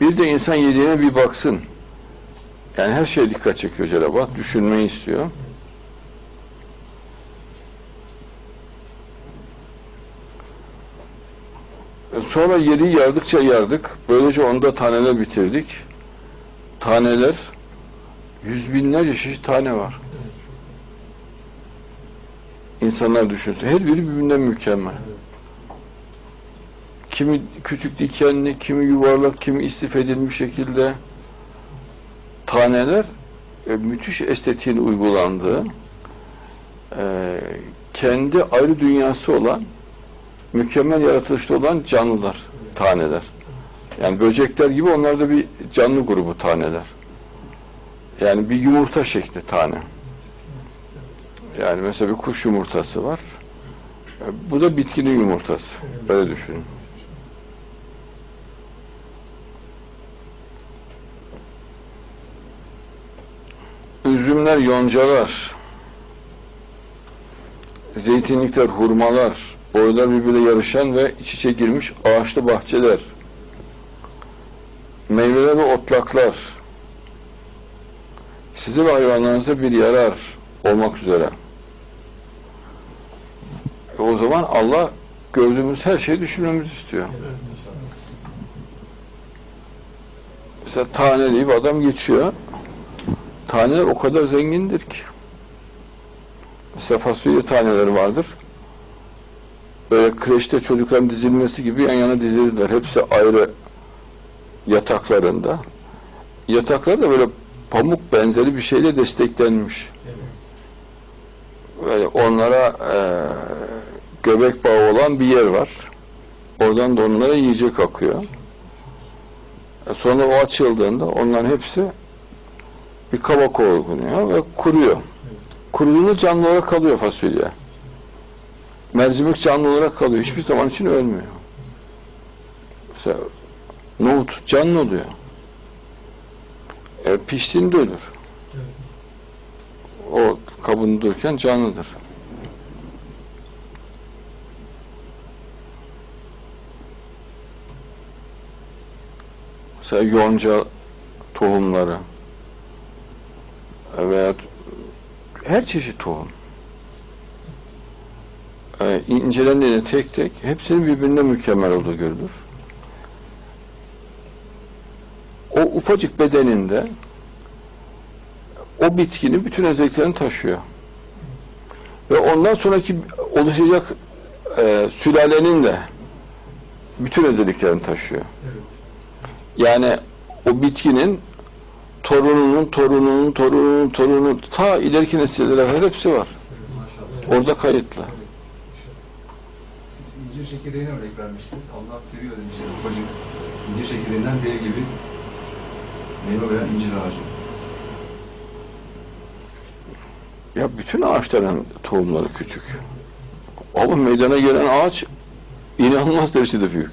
Bir de insan yediğine bir baksın. Yani her şeye dikkat çekiyor Cenab-ı Hak. Düşünmeyi istiyor. Sonra yeri yardıkça yardık. Böylece onda taneler bitirdik. Taneler yüz binlerce çeşit tane var. İnsanlar düşünsün. Her biri birbirinden mükemmel. Kimi küçük dikenli, kimi yuvarlak, kimi istif edilmiş şekilde taneler e, müthiş estetiğin uygulandığı e, kendi ayrı dünyası olan mükemmel yaratılışta olan canlılar, taneler. Yani böcekler gibi onlar da bir canlı grubu taneler. Yani bir yumurta şekli tane. Yani mesela bir kuş yumurtası var. E, Bu da bitkinin yumurtası. Öyle düşünün. Üzümler, yoncalar, zeytinlikler, hurmalar, boylar birbirine yarışan ve iç içe girmiş ağaçlı bahçeler, meyveler ve otlaklar, size ve hayvanlarınıza bir yarar olmak üzere. E o zaman Allah gördüğümüz her şeyi düşünmemizi istiyor. Mesela tane deyip adam geçiyor. Taneler o kadar zengindir ki. Mesela fasulye taneleri vardır. Böyle kreşte çocukların dizilmesi gibi yan yana dizilirler. Hepsi ayrı yataklarında. Yataklar da böyle pamuk benzeri bir şeyle desteklenmiş. Böyle onlara eee, göbek bağı olan bir yer var. Oradan da onlara yiyecek akıyor. E Sonra o açıldığında onların hepsi bir kabak oluyor ve kuruyor. Kuruduğunda canlı olarak kalıyor fasulye. Mercimek canlı olarak kalıyor. Hiçbir zaman için ölmüyor. Mesela nohut canlı oluyor. E, piştiğinde ölür. O kabında dururken canlıdır. Mesela yonca tohumları veya her çeşit tohum. Ee, incelendiğinde tek tek hepsinin birbirine mükemmel olduğu görülür. O ufacık bedeninde o bitkinin bütün özelliklerini taşıyor. Ve ondan sonraki oluşacak e, sülalenin de bütün özelliklerini taşıyor. Yani o bitkinin torununun, torununun, torununun, torununun ta ileriki nesillere kadar hepsi var. Orada kayıtlı. Siz incir çekirdeğine örnek vermiştiniz. Allah seviyor demişler. Ufacık incir çekirdeğinden dev gibi meyve veren incir ağacı. Ya bütün ağaçların tohumları küçük. Ama meydana gelen ağaç inanılmaz derecede büyük.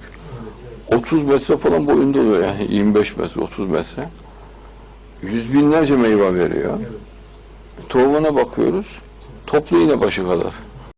30 metre falan boyunda oluyor yani 25 metre, 30 metre. Yüz binlerce meyve veriyor. Tohumuna bakıyoruz, toplu iğne başı kadar.